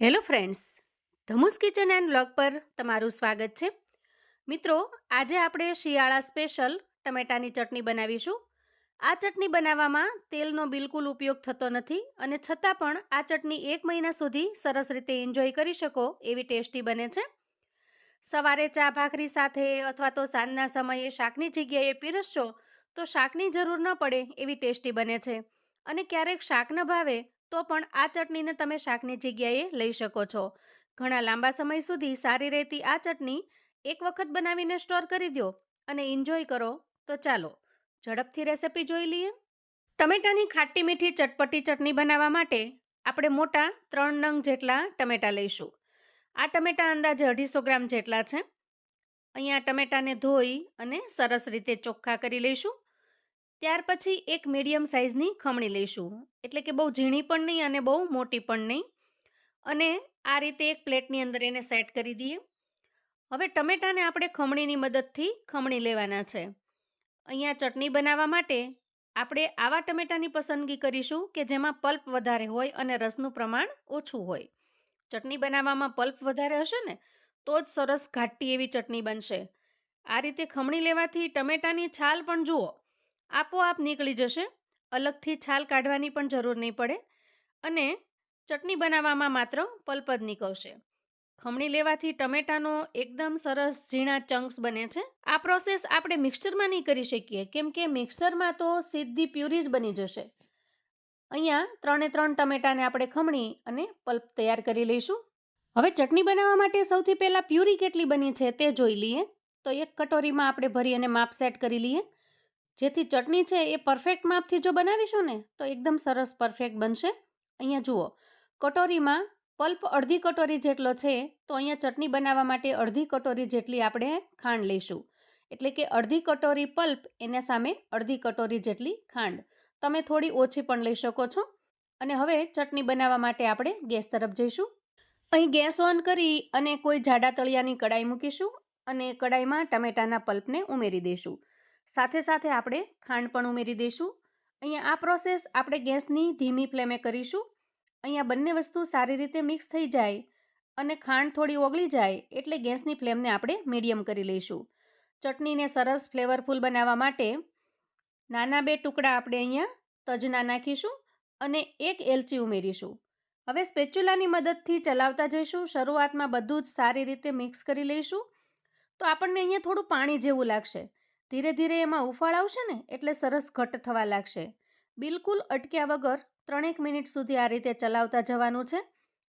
Hello friends, ધમુસ kitchen and blog પર તમારું સ્વાગત છે. મિત્રો, આજે આપણે શિયાળા સ્પેશિયલ ટમેટાની ચટણી બનાવીશું. આ ચટણી બનાવવામાં તેલનો બિલકુલ ઉપયોગ થતો નથી અને છતાં પણ આ ચટણી એક મહિના સુધી સરસ રીતે એન્જોય કરી શકો એવી ટેસ્ટી બને છે. સવારે ચા ભાખરી સાથે અથવા તો સાંજના સમયે શાકની જગ્યાએ પીરસશો તો શાકની જરૂર ન પડે એવી ટેસ્ટી બને છે અને ક્યારેક શાક ન ભાવે તો પણ આ ચટણીને તમે શાકની જગ્યાએ લઈ શકો છો. ઘણા લાંબા સમય સુધી સારી રહેતી આ ચટણી એક વખત બનાવીને સ્ટોર કરી દો અને એન્જોય કરો. તો ચાલો, ઝડપથી રેસિપી જોઈ લઈએ. ટમેટાની ખાટી મીઠી ચટપટી ચટણી બનાવવા માટે આપણે મોટા ત્રણ નંગ જેટલા ટમેટાં લઈશું. આ ટમેટાં અંદાજે અઢીસો ગ્રામ જેટલા છે. અહીંયા ટમેટાને ધોઈ અને સરસ રીતે ચોખ્ખા કરી લઈશું. ત્યાર પછી એક મીડિયમ સાઇઝની ખમણી લઈશું. એટલે કે બહુ ઝીણી પણ નહીં અને બહુ મોટી પણ નહીં. અને આ રીતે એક પ્લેટની અંદર એને સેટ કરી દઈએ. હવે ટમેટાને આપણે ખમણીની મદદથી ખમણી લેવાના છે. અહીંયા ચટણી બનાવવા માટે આપણે આવા ટમેટાની પસંદગી કરીશું કે જેમાં પલ્પ વધારે હોય અને રસનું પ્રમાણ ઓછું હોય. ચટણી બનાવવામાં પલ્પ વધારે હશે ને, તો જ સરસ ઘાટી એવી ચટણી બનશે. આ રીતે ખમણી લેવાથી ટમેટાની છાલ પણ જુઓ. આપોઆપ નીકળી જશે, અલગથી છાલ કાઢવાની પણ જરૂર નહીં પડે અને ચટણી બનાવવામાં માત્ર પલ્પ નીકળશે. ખમણી લેવાથી ટમેટાનો એકદમ સરસ ઝીણા ચંક્સ બને છે. આ પ્રોસેસ આપણે મિક્સરમાં નહીં કરી શકીએ, કેમ કે મિક્સરમાં તો સીધી પ્યુરી જ બની જશે. અહીંયા ત્રણે ત્રણ ટમેટાને આપણે ખમણી અને પલ્પ તૈયાર કરી લઈશું. હવે ચટણી બનાવવા માટે સૌથી પહેલાં પ્યુરી કેટલી બની છે તે જોઈ લઈએ. તો એક કટોરીમાં આપણે ભરી અને માપ સેટ કરી લઈએ. જેથી ચટણી છે એ પરફેક્ટ માપથી જો બનાવીશું ને, તો એકદમ સરસ પરફેક્ટ બનશે. અહીંયા જુઓ, કટોરીમાં પલ્પ અડધી કટોરી જેટલો છે, તો અહીંયા ચટણી બનાવવા માટે અડધી કટોરી જેટલી આપણે ખાંડ લઈશું. એટલે કે અડધી કટોરી પલ્પ એના સામે અડધી કટોરી જેટલી ખાંડ. તમે થોડી ઓછી પણ લઈ શકો છો. અને હવે ચટણી બનાવવા માટે આપણે ગેસ તરફ જઈશું. અહીં ગેસ ઓન કરી અને કોઈ જાડા તળિયાની કડાઈ મૂકીશું અને કડાઈમાં ટમેટાના પલ્પને ઉમેરી દઈશું. સાથે સાથે આપણે ખાંડ પણ ઉમેરી દઈશું. અહીંયા આ પ્રોસેસ આપણે ગેસની ધીમી ફ્લેમે કરીશું. અહીંયા બંને વસ્તુ સારી રીતે મિક્સ થઈ જાય અને ખાંડ થોડી ઓગળી જાય એટલે ગેસની ફ્લેમને આપણે મીડિયમ કરી લઈશું. ચટણીને સરસ ફ્લેવરફુલ બનાવવા માટે નાના બે ટુકડા આપણે અહીંયા તજના નાખીશું અને એક એલચી ઉમેરીશું. હવે સ્પેચ્યુલાની મદદથી ચલાવતા જઈશું. શરૂઆતમાં બધું જ સારી રીતે મિક્સ કરી લઈશું. તો આપણને અહીંયા થોડું પાણી જેવું લાગશે. ધીરે ધીરે એમાં ઉફાળ આવશે ને, એટલે સરસ ઘટ થવા લાગશે. બિલકુલ અટક્યા વગર ત્રણેક મિનિટ સુધી આ રીતે ચલાવતા જવાનું છે.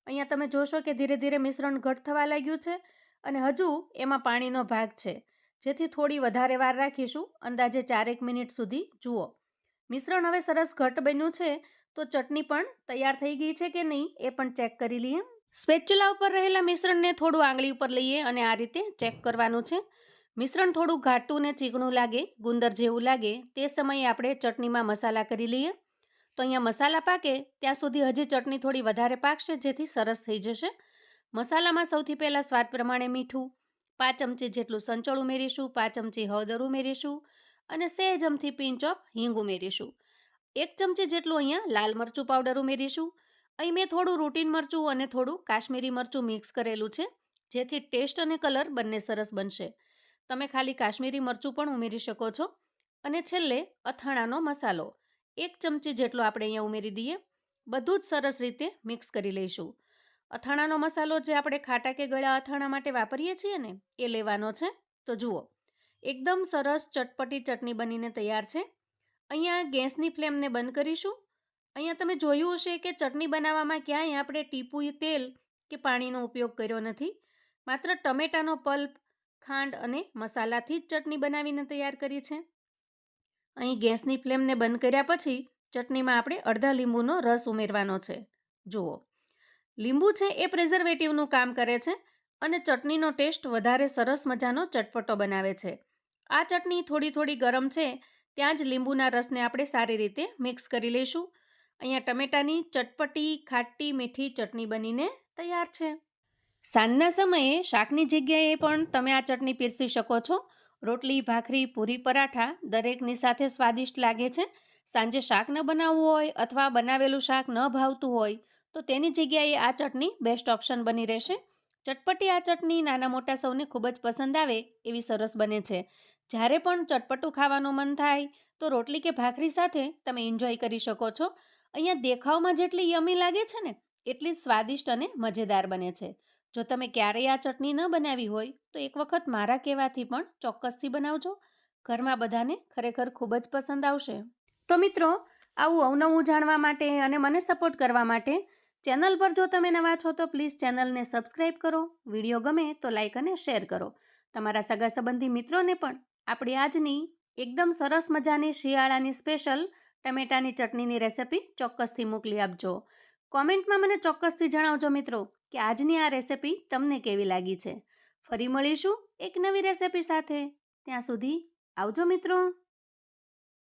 અહીંયા તમે જોશો કે ધીરે ધીરે મિશ્રણ ઘટ થવા લાગ્યું છે અને હજુ એમાં પાણીનો ભાગ છે. જેથી થોડી વધારે વાર રાખીશું, અંદાજે ચારેક મિનિટ સુધી. જુઓ. મિશ્રણ હવે સરસ ઘટ બન્યું છે, તો ચટણી પણ તૈયાર થઈ ગઈ છે કે નહીં એ પણ ચેક કરી લઈએ. સ્પેચ્યુલા ઉપર રહેલા મિશ્રણને થોડું આંગળી ઉપર લઈએ અને આ રીતે ચેક કરવાનું છે. મિશ્રણ થોડું ઘાટું ને ચીકણું લાગે, ગુંદર જેવું લાગે, તે સમયે આપણે ચટણીમાં મસાલા કરી લઈએ. તો અહીંયા મસાલા પાકે, ત્યાં સુધી હજી ચટણી થોડી વધારે પાકશે, જેથી સરસ થઈ જશે. મસાલામાં સૌથી પહેલાં સ્વાદ પ્રમાણે મીઠું, પાંચ ચમચી જેટલું સંચળ ઉમેરીશું, પાંચ ચમચી હળદર ઉમેરીશું અને સેજમથી પિંચ ઓફ હિંગ ઉમેરીશું. એક ચમચી જેટલું અહીંયા લાલ મરચું પાવડર ઉમેરીશું. અહીં મેં થોડું રૂટીન મરચું અને થોડું કાશ્મીરી મરચું મિક્સ કરેલું છે, જેથી ટેસ્ટ અને કલર બંને સરસ બનશે. તમે ખાલી કાશ્મીરી મરચું પણ ઉમેરી શકો છો અને છેલ્લે અથાણાનો મસાલો. એક ચમચી જેટલો આપણે અહીંયા ઉમેરી દઈએ. બધું જ સરસ રીતે મિક્સ કરી લઈશું. અથાણાનો મસાલો જે આપણે ખાટા કે ગળા અથાણા માટે વાપરીએ છીએ ને, એ લેવાનો છે. તો જુઓ, એકદમ સરસ ચટપટી ચટણી બનીને તૈયાર છે. અહીંયા ગેસની ફ્લેમને બંધ કરીશું. અહીંયા તમે જોયું હશે કે ચટણી બનાવવામાં ક્યાંય આપણે ટીપું, તેલ કે પાણીનો ઉપયોગ કર્યો નથી. માત્ર ટમેટાનો પલ્પ ખાંડ અને મસાલાથી જ ચટણી બનાવીને તૈયાર કરી છે અહીં ગેસની ફ્લેમને બંધ કર્યા પછી ચટણીમાં આપણે અડધા લીંબુનો રસ ઉમેરવાનો છે. જુઓ, લીંબુ છે એ પ્રિઝર્વેટિવનું કામ કરે છે અને ચટણીનો ટેસ્ટ વધારે સરસ મજાનો ચટપટો બનાવે છે. આ ચટણી થોડી થોડી ગરમ છે, ત્યાં જ લીંબુના રસને આપણે સારી રીતે મિક્સ કરી લઈશું. અહીંયા ટમેટાની ચટપટી, ખાટી મીઠી ચટણી બનીને તૈયાર છે. સાંજના સમયે શાકની જગ્યાએ પણ તમે આ ચટણી પીરસી શકો છો. રોટલી, ભાખરી, પૂરી, પરાઠા દરેકની સાથે સ્વાદિષ્ટ લાગે છે. સાંજે શાક ન બનાવવું હોય અથવા બનાવેલું શાક ન ભાવતું હોય તો તેની જગ્યાએ આ ચટણી બેસ્ટ ઓપ્શન બની રહેશે. ચટપટી આ ચટણી નાના મોટા સૌને ખૂબ જ પસંદ આવે એવી સરસ બને છે. જ્યારે પણ ચટપટું ખાવાનું મન થાય તો રોટલી કે ભાખરી સાથે તમે એન્જોય કરી શકો છો. અહીંયા દેખાવમાં જેટલી યમી લાગે છે ને, એટલી સ્વાદિષ્ટ અને મજેદાર બને છે. જો તમે ક્યારેય આ ચટણી ન બનાવી હોય, તો એક વખત મારા કહેવાથી પણ ચોક્કસથી બનાવજો. ઘરમાં બધાને ખરેખર ખૂબ જ પસંદ આવશે. તો મિત્રો, આવું અવનવું જાણવા માટે અને મને સપોર્ટ કરવા માટે ચેનલ પર જો તમે નવા છો, તો પ્લીઝ ચેનલને સબસ્ક્રાઈબ કરો. વીડિયો ગમે તો લાઈક અને શેર કરો. તમારા સગા સંબંધી મિત્રોને પણ આપણી આજની એકદમ સરસ મજાની શિયાળાની સ્પેશિયલ ટમેટાની ચટણીની રેસિપી ચોક્કસથી મોકલી આપજો. કોમેન્ટમાં મને ચોક્કસથી જણાવજો મિત્રો. કે આજની આ રેસિપી તમને કેવી લાગી છે? ફરી મળીશું એક નવી રેસિપી સાથે. ત્યાં સુધી આવજો મિત્રો.